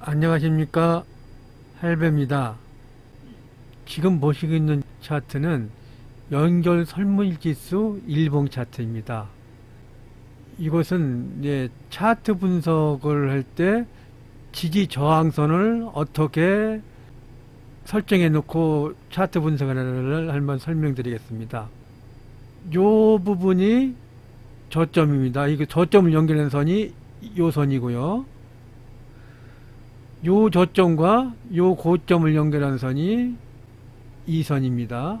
안녕하십니까 할배입니다. 지금 보시고 있는 차트는 연결 설문지수 일봉 차트입니다. 이것은 이제 차트 분석을 할 때 지지 저항선을 어떻게 설정해 놓고 차트 분석을 한번 설명드리겠습니다. 요 부분이 저점입니다. 이게 저점을 연결하는 선이 요 선이고요. 요 저점과 요 고점을 연결하는 선이 이 선입니다.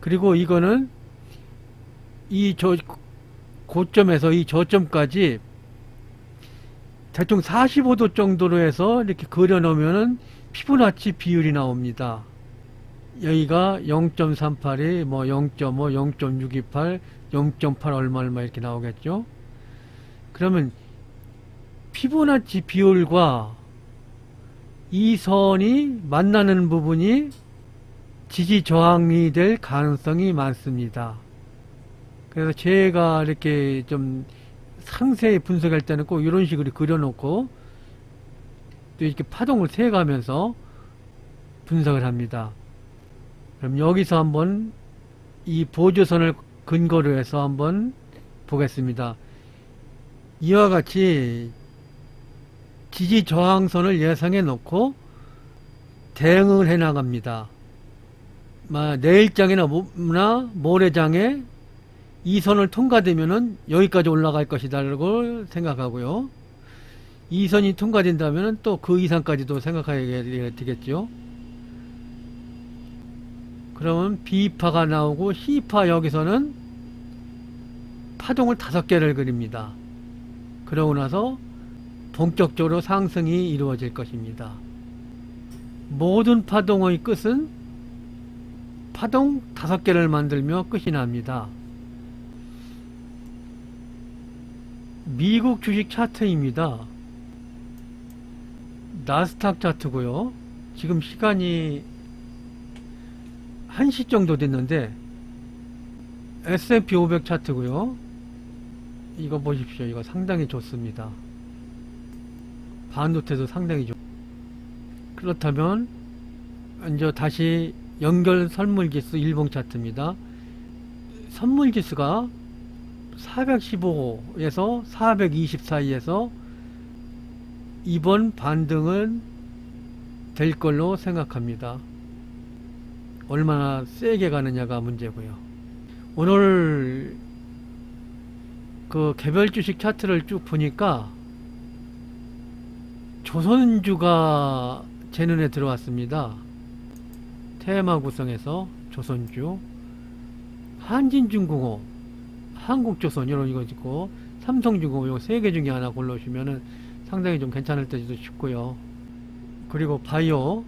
그리고 이거는 이 저 고점에서 이 저점까지 대충 45도 정도로 해서 이렇게 그려 놓으면은 피부나치 비율이 나옵니다. 여기가 0.38이 뭐 0.5, 0.628, 0.8 얼마 얼마 이렇게 나오겠죠. 그러면 피보나치 비율과 이 선이 만나는 부분이 지지 저항이 될 가능성이 많습니다. 그래서 제가 이렇게 좀 상세히 분석할 때는 꼭 이런 식으로 그려놓고 또 이렇게 파동을 세가면서 분석을 합니다. 그럼 여기서 한번 이 보조선을 근거로 해서 한번 보겠습니다. 이와 같이 지지 저항선을 예상해 놓고 대응을 해 나갑니다. 마, 내일장이나 모- 나 모레장에 이 선을 통과되면은 여기까지 올라갈 것이다라고 생각하고요. 이 선이 통과된다면은 또 그 이상까지도 생각해야 되겠죠. 그러면 B파가 나오고 C파 여기서는 파동을 다섯 개를 그립니다. 그러고 나서 본격적으로 상승이 이루어질 것입니다. 모든 파동의 끝은 파동 다섯 개를 만들며 끝이 납니다. 미국 주식 차트입니다. 나스닥 차트고요. 지금 시간이 1시 정도 됐는데 S&P 500 차트고요. 이거 보십시오. 이거 상당히 좋습니다. 반도체도 상당히 좋. 그렇다면 이제 다시 연결 선물 지수 일봉 차트입니다. 선물 지수가 415에서 420 사이에서 이번 반등은 될 걸로 생각합니다. 얼마나 세게 가느냐가 문제고요. 오늘 그 개별 주식 차트를 쭉 보니까 조선주가 제 눈에 들어왔습니다. 테마 구성에서 조선주, 한진중공업, 한국조선 이런 이거 있고 삼성중공업 이거 세 개 중에 하나 골라오시면은 상당히 좀 괜찮을 때도 싶고요. 그리고 바이오,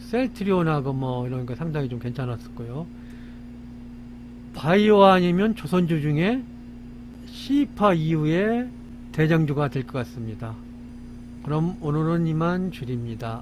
셀트리온하고 뭐 이런 거 상당히 좀 괜찮았을 거요. 바이오 아니면 조선주 중에 C파 이후에 대장주가 될 것 같습니다. 그럼 오늘은 이만 줄입니다.